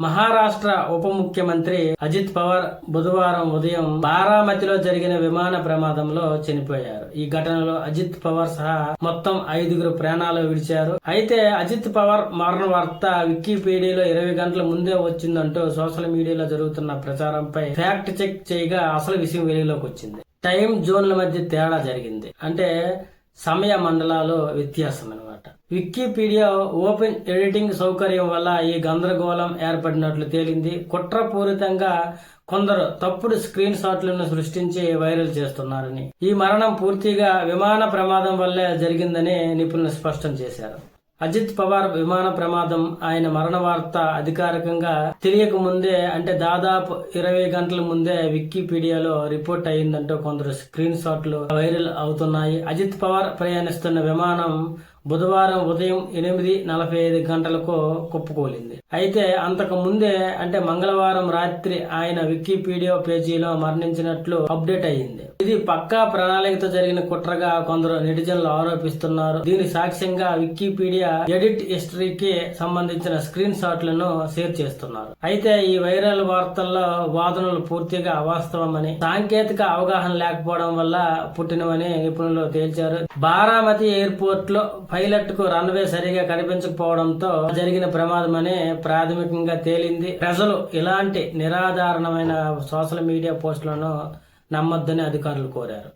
మహారాష్ట్ర ఉప ముఖ్యమంత్రి అజిత్ పవార్ బుధవారం ఉదయం బారామతిలో జరిగిన విమాన ప్రమాదంలో చనిపోయారు. ఈ ఘటనలో అజిత్ పవార్ సహా మొత్తం ఐదుగురు ప్రాణాలు విడిచారు. అయితే అజిత్ పవార్ మరణ వార్త వికీపీడియాలో ఇరవై గంటల ముందే వచ్చిందంటూ సోషల్ మీడియాలో జరుగుతున్న ప్రచారంపై ఫ్యాక్ట్ చెక్ చేయగా అసలు విషయం వెలుగులోకి వచ్చింది. టైం జోన్ల మధ్య తేడా జరిగింది. అంటే సమయ మండలాలు వ్యత్యాసం వికీపీడియా ఓపెన్ ఎడిటింగ్ సౌకర్యం వల్ల ఈ గందరగోళం ఏర్పడినట్లు తేలింది. కుట్రపూరితంగా కొందరు తప్పుడు స్క్రీన్ షాట్లను సృష్టించి వైరల్ చేస్తున్నారని. ఈ మరణం పూర్తిగా విమాన ప్రమాదం వల్లే జరిగిందని నిపుణులు స్పష్టం చేశారు. అజిత్ పవార్ విమాన ప్రమాదం ఆయన మరణ వార్త అధికారికంగా తెలియక ముందే అంటే దాదాపు ఇరవై గంటల ముందే వికీపీడియాలో రిపోర్ట్ అయిందంటూ కొందరు స్క్రీన్ షాట్లు వైరల్ అవుతున్నాయి. అజిత్ పవార్ ప్రయాణిస్తున్న విమానం బుధవారం ఉదయం ఎనిమిది నలభై ఐదు గంటలకు కుప్పకూలింది. అయితే అంతకు ముందే అంటే మంగళవారం రాత్రి ఆయన వికీపీడియా పేజీలో మరణించినట్లు అప్డేట్ అయ్యింది. ఇది పక్కా ప్రణాళికతో జరిగిన కుట్రగా కొందరు నెటిజన్లు ఆరోపిస్తున్నారు. దీని సాక్ష్యంగా వికీపీడియా ఎడిట్ హిస్టరీకి సంబంధించిన స్క్రీన్ షాట్లను షేర్ చేస్తున్నారు. అయితే ఈ వైరల్ వార్తల్లో వాదనలు పూర్తిగా అవాస్తవమని సాంకేతిక అవగాహన లేకపోవడం వల్ల పుట్టినవని నిపుణులు తేల్చారు. బారామతి ఎయిర్పోర్ట్లో పైలట్కు రన్వే సరిగా కనిపించకపోవడంతో జరిగిన ప్రమాదమని ప్రాథమికంగా తేలింది. ప్రజలు ఇలాంటి నిరాధారణమైన సోషల్ మీడియా పోస్టులను నమ్మొద్దని అధికారులు కోరారు.